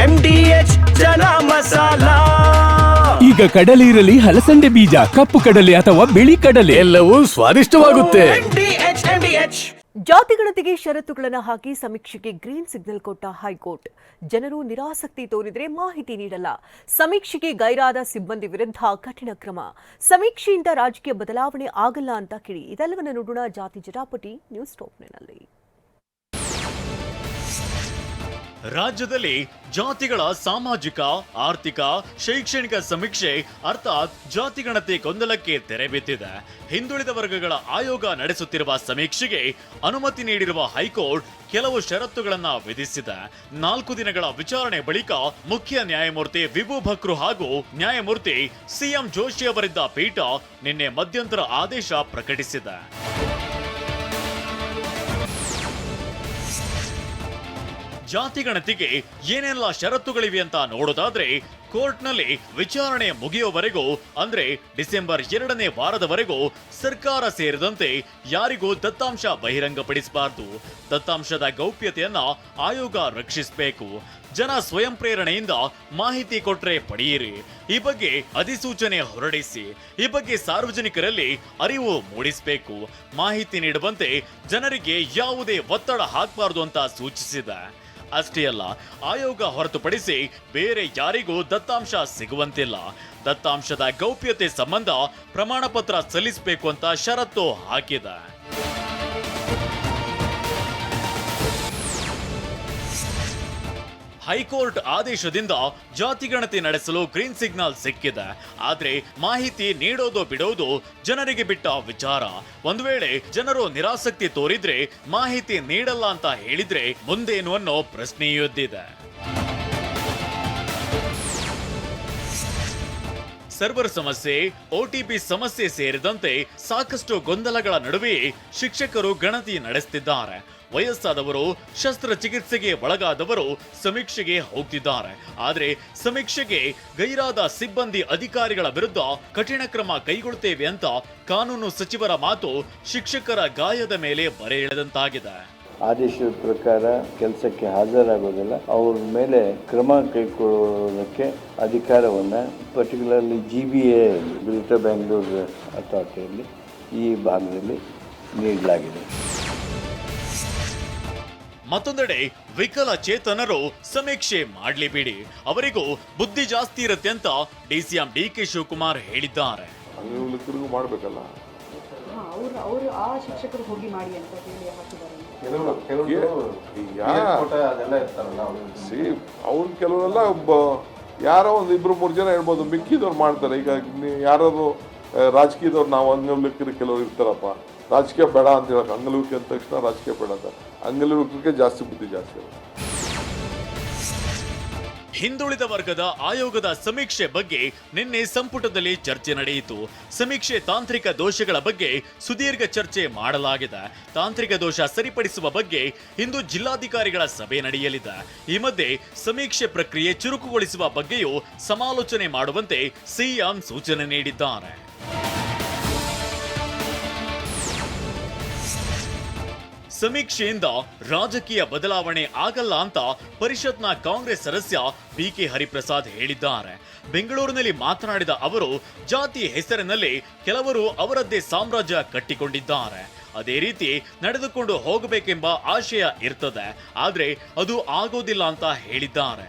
M D H ಜನ ಮಸಾಲ. ಈಗ ಕಡಲೆ ಇರಲಿ ಹಲಸಂಡೆ ಬೀಜ ಕಪ್ಪು ಕಡಲೆ ಅಥವಾ ಬಿಳಿ ಕಡಲೆ. ಎಲ್ಲವೂ ಸ್ವಾದಿಷ್ಟವಾಗುತ್ತೆ. ಎಂಡಿಎಚ್ ಎಂಡಿಎಚ್ ಜಾತಿಗಣತಿಗೆ ಷರತ್ತುಗಳನ್ನು ಹಾಕಿ ಸಮೀಕ್ಷೆಗೆ ಗ್ರೀನ್ ಸಿಗ್ನಲ್ ಕೊಟ್ಟ ಹೈಕೋರ್ಟ್. ಜನರು ನಿರಾಸಕ್ತಿ ತೋರಿದರೆ ಮಾಹಿತಿ ನೀಡಲ್ಲ. ಸಮೀಕ್ಷೆಗೆ ಗೈರಾದ ಸಿಬ್ಬಂದಿ ವಿರುದ್ಧ ಕಠಿಣ ಕ್ರಮ. ಸಮೀಕ್ಷೆಯಿಂದ ರಾಜಕೀಯ ಬದಲಾವಣೆ ಆಗಲ್ಲ ಅಂತ ಕಿಡಿ ಇದೆಲ್ಲವನ್ನು ನೋಡೋಣ ಜಾತಿ ಜಟಾಪಟಿ ನ್ಯೂಸ್ ಟಾಪ್ನಲ್ಲಿ ರಾಜ್ಯದಲ್ಲಿ ಜಾತಿಗಳ ಸಾಮಾಜಿಕ, ಆರ್ಥಿಕ, ಶೈಕ್ಷಣಿಕ ಸಮೀಕ್ಷೆ, ಅರ್ಥಾತ್ ಜಾತಿಗಣತಿ ಗೊಂದಲಕ್ಕೆ ತೆರೆ ಬಿದ್ದಿದೆ. ಹಿಂದುಳಿದ ವರ್ಗಗಳ ಆಯೋಗ ನಡೆಸುತ್ತಿರುವ ಸಮೀಕ್ಷೆಗೆ ಅನುಮತಿ ನೀಡಿರುವ ಹೈಕೋರ್ಟ್ ಕೆಲವು ಷರತ್ತುಗಳನ್ನ ವಿಧಿಸಿದೆ. ನಾಲ್ಕು ದಿನಗಳ ವಿಚಾರಣೆ ಬಳಿಕ ಮುಖ್ಯ ನ್ಯಾಯಮೂರ್ತಿ ವಿಭು ಭಕ್ರು ಹಾಗೂ ನ್ಯಾಯಮೂರ್ತಿ ಸಿಎಂ ಜೋಶಿ ಅವರಿದ್ದ ಪೀಠ ನಿನ್ನೆ ಮಧ್ಯಂತರ ಆದೇಶ ಪ್ರಕಟಿಸಿದೆ. ಜಾತಿಗಣತಿಗೆ ಏನೆಲ್ಲ ಷರತ್ತುಗಳಿವೆ ಅಂತ ನೋಡೋದಾದ್ರೆ ಕೋರ್ಟ್ನಲ್ಲಿ ವಿಚಾರಣೆ ಮುಗಿಯುವವರೆಗೂ ಅಂದ್ರೆ ಡಿಸೆಂಬರ್ ಎರಡನೇ ವಾರದವರೆಗೂ ಸರ್ಕಾರ ಸೇರಿದಂತೆ ಯಾರಿಗೂ ದತ್ತಾಂಶ ಬಹಿರಂಗಪಡಿಸಬಾರದು. ದತ್ತಾಂಶದ ಗೌಪ್ಯತೆಯನ್ನ ಆಯೋಗ ರಕ್ಷಿಸಬೇಕು. ಜನ ಸ್ವಯಂ ಪ್ರೇರಣೆಯಿಂದ ಮಾಹಿತಿ ಕೊಟ್ರೆ ಪಡೆಯಿರಿ ಈ ಬಗ್ಗೆ ಅಧಿಸೂಚನೆ ಹೊರಡಿಸಿ. ಈ ಬಗ್ಗೆ ಸಾರ್ವಜನಿಕರಲ್ಲಿ ಅರಿವು ಮೂಡಿಸಬೇಕು. ಮಾಹಿತಿ ನೀಡುವಂತೆ ಜನರಿಗೆ ಯಾವುದೇ ಒತ್ತಡ ಹಾಕಬಾರದು ಅಂತ ಸೂಚಿಸಿದೆ. ಅಷ್ಟೇ ಅಲ್ಲ, ಆಯೋಗ ಹೊರತುಪಡಿಸಿ ಬೇರೆ ಯಾರಿಗೂ ದತ್ತಾಂಶ ಸಿಗುವಂತಿಲ್ಲ. ದತ್ತಾಂಶದ ಗೌಪ್ಯತೆ ಸಂಬಂಧ ಪ್ರಮಾಣ ಪತ್ರ ಸಲ್ಲಿಸಬೇಕು ಅಂತ ಷರತ್ತು ಹಾಕಿದೆ. ಹೈಕೋರ್ಟ್ ಆದೇಶದಿಂದ ಜಾತಿಗಣತಿ ನಡೆಸಲು ಗ್ರೀನ್ ಸಿಗ್ನಲ್ ಸಿಕ್ಕಿದೆ. ಆದ್ರೆ ಮಾಹಿತಿ ನೀಡೋದು ಬಿಡೋದು ಜನರಿಗೆ ಬಿಟ್ಟ ವಿಚಾರ. ಒಂದು ವೇಳೆ ಜನರು ನಿರಾಸಕ್ತಿ ತೋರಿದ್ರೆ ಮಾಹಿತಿ ನೀಡಲ್ಲ ಅಂತ ಹೇಳಿದ್ರೆ ಮುಂದೇನು ಅನ್ನೋ ಪ್ರಶ್ನೆಯೊದ್ದಿದೆ ಸರ್ವರ್ ಸಮಸ್ಯೆ ಒಟಿಪಿ ಸಮಸ್ಯೆ ಸೇರಿದಂತೆ ಸಾಕಷ್ಟು ಗೊಂದಲಗಳ ನಡುವೆ ಶಿಕ್ಷಕರು ಗಣತಿ ನಡೆಸುತ್ತಿದ್ದಾರೆ ವಯಸ್ಸಾದವರು ಶಸ್ತ್ರಚಿಕಿತ್ಸೆಗೆ ಒಳಗಾದವರು ಸಮೀಕ್ಷೆಗೆ ಹೋಗ್ತಿದ್ದಾರೆ. ಆದರೆ ಸಮೀಕ್ಷೆಗೆ ಗೈರಾದ ಸಿಬ್ಬಂದಿ ಅಧಿಕಾರಿಗಳ ವಿರುದ್ಧ ಕಠಿಣ ಕ್ರಮ ಕೈಗೊಳ್ಳುತ್ತೇವೆ ಅಂತ ಕಾನೂನು ಸಚಿವರ ಮಾತು ಶಿಕ್ಷಕರ ಗಾಯದ ಮೇಲೆ ಬರೆ ಎಳೆದಂತಾಗಿದೆ. ಆದೇಶದ ಪ್ರಕಾರ ಕೆಲಸಕ್ಕೆ ಹಾಜರಾಗೋದಿಲ್ಲ. ಅವ್ರ ಮೇಲೆ ಕ್ರಮ ಕೈಗೊಳ್ಳೋದಕ್ಕೆ ಅಧಿಕಾರವನ್ನು particularly G B A greater Bangalore ಅಥಾರಿಟಿಯಲ್ಲಿ ಈ ಭಾಗದಲ್ಲಿ ನೀಡಲಾಗಿದೆ. ಮತ್ತೊಂದೆಡೆ ವಿಕಲಚೇತನರು ಸಮೀಕ್ಷೆ ಮಾಡಲಿ ಬಿಡಿ ಅವರಿಗೂ ಬುದ್ಧಿ ಜಾಸ್ತಿ ಇರುತ್ತೆ ಅಂತ ಡಿಸಿಎಂ ಡಿ ಕೆ ಶಿವಕುಮಾರ್ ಹೇಳಿದ್ದಾರೆ. ಮಾಡಬೇಕಲ್ಲ? ಅವರು ಅವರು ಆ ಶಿಕ್ಷಕರು ಹೋಗಿ ಮಾಡಿ ಅಂತ ಹೇಳಿ ಹಾಕಿದ್ದಾರೆ. ಸಿ ಅವ್ರು. ಕೆಲವರೆಲ್ಲ ಯಾರೋ ಒಂದು ಇಬ್ರು ಮೂರು ಜನ ಹೇಳ್ಬೋದು ಮಿಕ್ಕಿದವ್ರು ಮಾಡ್ತಾರೆ. ಈಗ ಯಾರಾದ್ರು ರಾಜಕೀಯದವ್ರು ನಾವು ಅಂಗವಿಕಲರು ಕೆಲವರು ಇರ್ತಾರಪ್ಪ. ರಾಜಕೀಯ ಬೇಡ ಅಂತ ಹೇಳಕ್ ಅಂಗವಿಕ ಅಂದ ತಕ್ಷಣ ರಾಜಕೀಯ ಬೇಡ ಅಂತ. ಅಂಗಲಿಕ್ಕೆ ಜಾಸ್ತಿ ಬುದ್ಧಿ ಜಾಸ್ತಿ ಇರುತ್ತೆ ಹಿಂದುಳಿದ ವರ್ಗದ ಆಯೋಗದ ಸಮೀಕ್ಷೆ ಬಗ್ಗೆ ನಿನ್ನೆ ಸಂಪುಟದಲ್ಲಿ ಚರ್ಚೆ ನಡೆಯಿತು. ಸಮೀಕ್ಷೆ ತಾಂತ್ರಿಕ ದೋಷಗಳ ಬಗ್ಗೆ ಸುದೀರ್ಘ ಚರ್ಚೆ ಮಾಡಲಾಗಿದೆ. ತಾಂತ್ರಿಕ ದೋಷ ಸರಿಪಡಿಸುವ ಬಗ್ಗೆ ಇಂದು ಜಿಲ್ಲಾಧಿಕಾರಿಗಳ ಸಭೆ ನಡೆಯಲಿದೆ. ಈ ಮಧ್ಯೆ ಸಮೀಕ್ಷೆ ಪ್ರಕ್ರಿಯೆ ಚುರುಕುಗೊಳಿಸುವ ಬಗ್ಗೆಯೂ ಸಮಾಲೋಚನೆ ಮಾಡುವಂತೆ ಸಿಎಂ ಸೂಚನೆ ನೀಡಿದ್ದಾರೆ. ಸಮೀಕ್ಷೆಯಿಂದ ರಾಜಕೀಯ ಬದಲಾವಣೆ ಆಗಲ್ಲ ಅಂತ ಪರಿಷತ್ನ ಕಾಂಗ್ರೆಸ್ ಸದಸ್ಯ ಬಿ ಕೆ ಹರಿಪ್ರಸಾದ್ ಹೇಳಿದ್ದಾರೆ. ಬೆಂಗಳೂರಿನಲ್ಲಿ ಮಾತನಾಡಿದ ಅವರು, ಜಾತಿ ಹೆಸರಿನಲ್ಲಿ ಕೆಲವರು ಅವರದ್ದೇ ಸಾಮ್ರಾಜ್ಯ ಕಟ್ಟಿಕೊಂಡಿದ್ದಾರೆ. ಅದೇ ರೀತಿ ನಡೆದುಕೊಂಡು ಹೋಗಬೇಕೆಂಬ ಆಶಯ ಇರ್ತದೆ. ಆದರೆ ಅದು ಆಗೋದಿಲ್ಲ ಅಂತ ಹೇಳಿದ್ದಾರೆ.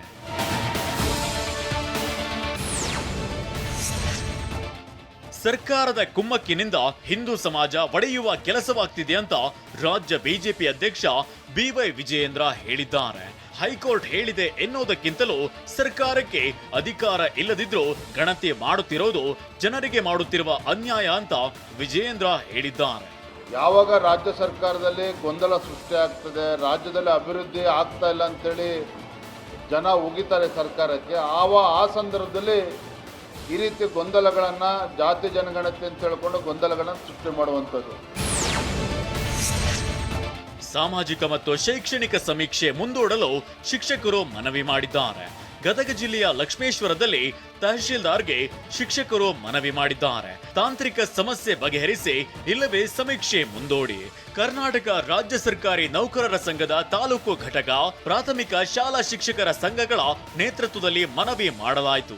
ಸರ್ಕಾರದ ಕುಮ್ಮಕ್ಕಿನಿಂದ ಹಿಂದೂ ಸಮಾಜ ಒಡೆಯುವ ಕೆಲಸವಾಗ್ತಿದೆ ಅಂತ ರಾಜ್ಯ ಬಿಜೆಪಿ ಅಧ್ಯಕ್ಷ ಬಿವೈ ವಿಜಯೇಂದ್ರ ಹೇಳಿದ್ದಾರೆ. ಹೈಕೋರ್ಟ್ ಹೇಳಿದೆ ಎನ್ನುವುದಕ್ಕಿಂತಲೂ ಸರ್ಕಾರಕ್ಕೆ ಅಧಿಕಾರ ಇಲ್ಲದಿದ್ರೂ ಗಣತಿ ಮಾಡುತ್ತಿರೋದು ಜನರಿಗೆ ಮಾಡುತ್ತಿರುವ ಅನ್ಯಾಯ ಅಂತ ವಿಜಯೇಂದ್ರ ಹೇಳಿದ್ದಾರೆ. ಯಾವಾಗ ರಾಜ್ಯ ಸರ್ಕಾರದಲ್ಲಿ ಗೊಂದಲ ಸೃಷ್ಟಿ ಆಗ್ತದೆ, ರಾಜ್ಯದಲ್ಲಿ ಅಭಿವೃದ್ಧಿ ಆಗ್ತಾ ಇಲ್ಲ ಅಂತೇಳಿ ಜನ ಉಗಿತಾರೆ ಸರ್ಕಾರಕ್ಕೆ, ಆವ ಆ ಸಂದರ್ಭದಲ್ಲಿ ಈ ರೀತಿ ಗೊಂದಲಗಳನ್ನು ಜಾತಿ ಜನಗಣತಿ ಅಂತ ಹೇಳ್ಕೊಂಡು ಗೊಂದಲಗಳನ್ನು ಸೃಷ್ಟಿ ಮಾಡುವಂಥದ್ದು. ಸಾಮಾಜಿಕ ಮತ್ತು ಶೈಕ್ಷಣಿಕ ಸಮೀಕ್ಷೆ ಮುಂದೂಡಲು ಶಿಕ್ಷಕರು ಮನವಿ ಮಾಡಿದ್ದಾರೆ. ಗದಗ ಜಿಲ್ಲೆಯ ಲಕ್ಷ್ಮೇಶ್ವರದಲ್ಲಿ ತಹಶೀಲ್ದಾರ್ಗೆ ಶಿಕ್ಷಕರು ಮನವಿ ಮಾಡಿದ್ದಾರೆ. ತಾಂತ್ರಿಕ ಸಮಸ್ಯೆ ಬಗೆಹರಿಸಿ ಇಲ್ಲವೇ ಸಮೀಕ್ಷೆ ಮುಂದೂಡಿ. ಕರ್ನಾಟಕ ರಾಜ್ಯ ಸರ್ಕಾರಿ ನೌಕರರ ಸಂಘದ ತಾಲೂಕು ಘಟಕ ಪ್ರಾಥಮಿಕ ಶಾಲಾ ಶಿಕ್ಷಕರ ಸಂಘಗಳ ನೇತೃತ್ವದಲ್ಲಿ ಮನವಿ ಮಾಡಲಾಯಿತು.